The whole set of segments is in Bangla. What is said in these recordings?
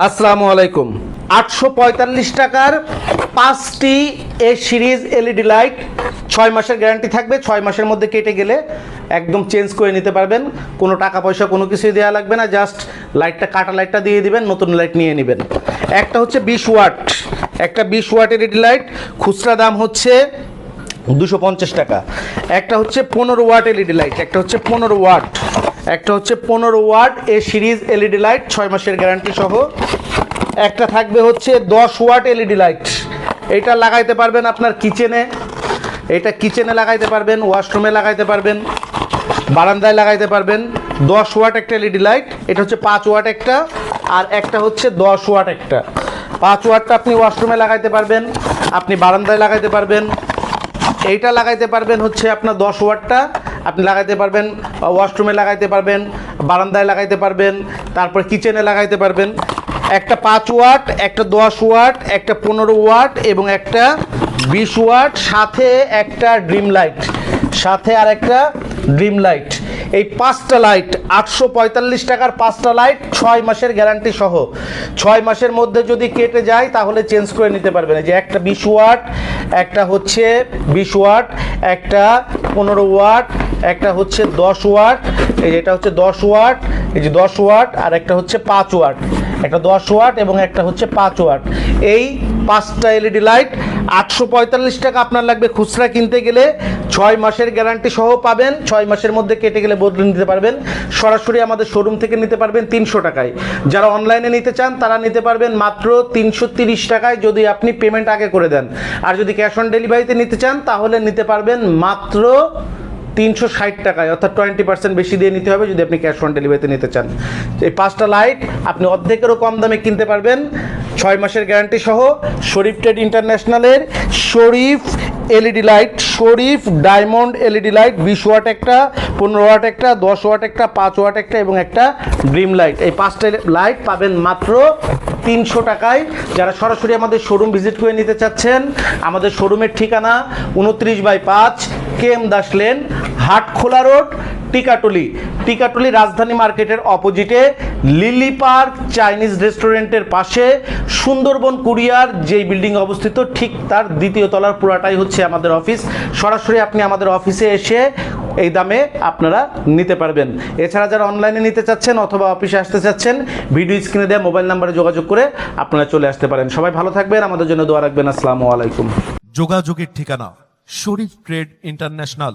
আসসালামু আলাইকুম। আটশো পঁয়তাল্লিশ টাকার পাঁচটি এ সিরিজ এলইডি লাইট ছয় মাসের গ্যারান্টি থাকবে, ছয় মাসের মধ্যে কেটে গেলে একদম চেঞ্জ করে নিতে পারবেন। কোনো টাকা পয়সা, কোনো কিছুই দেওয়া লাগবে না, জাস্ট লাইটটা, কাটা লাইটটা দিয়ে দিবেন, নতুন লাইট নিয়ে নেবেন। একটা হচ্ছে বিশ ওয়াট। একটা বিশ ওয়াট এলইডি লাইট, খুচরা দাম হচ্ছে দুশো পঞ্চাশ টাকা। একটা হচ্ছে পনেরো ওয়াট এলইডি লাইট, একটা হচ্ছে পনেরো ওয়াট। একটা হচ্ছে পনেরো watt A series LED light, ছয় মাসের গ্যারান্টি সহ একটা থাকবে হচ্ছে দশ ওয়াট এলইডি লাইট। এটা লাগাইতে পারবেন আপনার কিচেনে। এটা কিচেনে লাগাইতে পারবেন, ওয়াশরুমে লাগাইতে পারবেন, বারান্দায় লাগাইতে পারবেন। দশ ওয়াট একটা এলইডি লাইট, এটা হচ্ছে পাঁচ ওয়াট একটা, আর একটা হচ্ছে দশ ওয়াট একটা। পাঁচ ওয়াটটা আপনি ওয়াশরুমে লাগাইতে পারবেন, আপনি বারান্দায় লাগাইতে পারবেন। এইটা লাগাইতে পারবেন হচ্ছে আপনার দশ ওয়াটটা, আপনি লাগাইতে পারবেন ওয়াশরুমে লাগাইতে পারবেন, বারান্দায় লাগাইতে পারবেন, তারপর কিচেনে লাগাইতে পারবেন। একটা পাঁচ ওয়াট, একটা দশ ওয়াট, একটা পনেরো ওয়াট এবং একটা বিশ ওয়াট, সাথে একটা ড্রিম লাইট, সাথে আর একটা ড্রিম লাইট। এই পাঁচটা লাইট, আটশো পঁয়তাল্লিশ টাকার পাঁচটা লাইট, ছয় মাসের গ্যারান্টি সহ। ছয় মাসের মধ্যে যদি কেটে যায়, তাহলে চেঞ্জ করে নিতে পারবেন। যে একটা বিশ ওয়াট, একটা হচ্ছে বিশ ওয়াট, একটা পনেরো ওয়াট, একটা হচ্ছে দশ ওয়াট, এই যে এটা হচ্ছে দশ ওয়াট, এই যে দশ ওয়াট, আর একটা হচ্ছে পাঁচ ওয়াট। একটা দশ ওয়াট এবং একটা হচ্ছে পাঁচ ওয়াট। এই পাঁচটা এলইডি লাইট আটশো পঁয়তাল্লিশ টাকা আপনার লাগবে খুচরা কিনতে গেলে। ছয় মাসের গ্যারান্টি সহ পাবেন। ছয় মাসের মধ্যে কেটে গেলে বদলে নিতে পারবেন। সরাসরি আমাদের শোরুম থেকে নিতে পারবেন তিনশো টাকায়। যারা অনলাইনে নিতে চান, তারা নিতে পারবেন মাত্র তিনশো তিরিশ টাকায় যদি আপনি পেমেন্ট আগে করে দেন। আর যদি ক্যাশ অন ডেলিভারিতে নিতে চান, তাহলে নিতে পারবেন মাত্র তিনশো ষাট টাকায়, অর্থাৎ টোয়েন্টি পার্সেন্ট বেশি দিয়ে নিতে হবে যদি আপনি ক্যাশ অন ডেলিভারিতে নিতে চান। এই পাঁচটা লাইট আপনি অর্ধেকেরও কম দামে কিনতে পারবেন। ছয় মাসের গ্যারান্টি সহ Sharif trade ইন্টারন্যাশনালের Sharif LED light Sharif diamond LED light বিশ ওয়াট একটা, পনেরো ওয়াট একটা, দশ ওয়াট একটা, পাঁচ ওয়াট একটা এবং একটা ড্রিম লাইট এই পাঁচটা লাইট পাবেন মাত্র তিনশো টাকায়। যারা সরাসরি আমাদের শোরুম ভিজিট করে নিতে চাচ্ছেন, আমাদের শোরুমের ঠিকানা উনত্রিশ বাই পাঁচ K M Das lane Hatkhola road, Tikatuli. Tikatuli Rajdhani মার্কেটের অপোজিটে লিলি পার্ক চাইনিজ রেস্টুরেন্টের পাশে সুন্দরবন কুরিয়ার, যেই বিল্ডিং অবস্থিত, ঠিক তার দ্বিতীয় তলার পুরাটাই হচ্ছে আমাদের অফিস। সরাসরি আপনি আমাদের অফিসে এসে এই দামে আপনারা নিতে পারবেন। এছাড়া যারা অনলাইনে নিতে চাচ্ছেন অথবা অফিসে আসতে চাচ্ছেন ভিডিও স্ক্রিনে দেওয়া মোবাইল নাম্বারে যোগাযোগ করে আপনারা চলে আসতে পারেন। সবাই ভালো থাকবেন, আমাদের জন্য দোয়া রাখবেন। আসসালামু আলাইকুম। যোগাযোগের ঠিকানা শরীফ ট্রেড ইন্টারন্যাশনাল।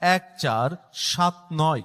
এক চার সাত নয়।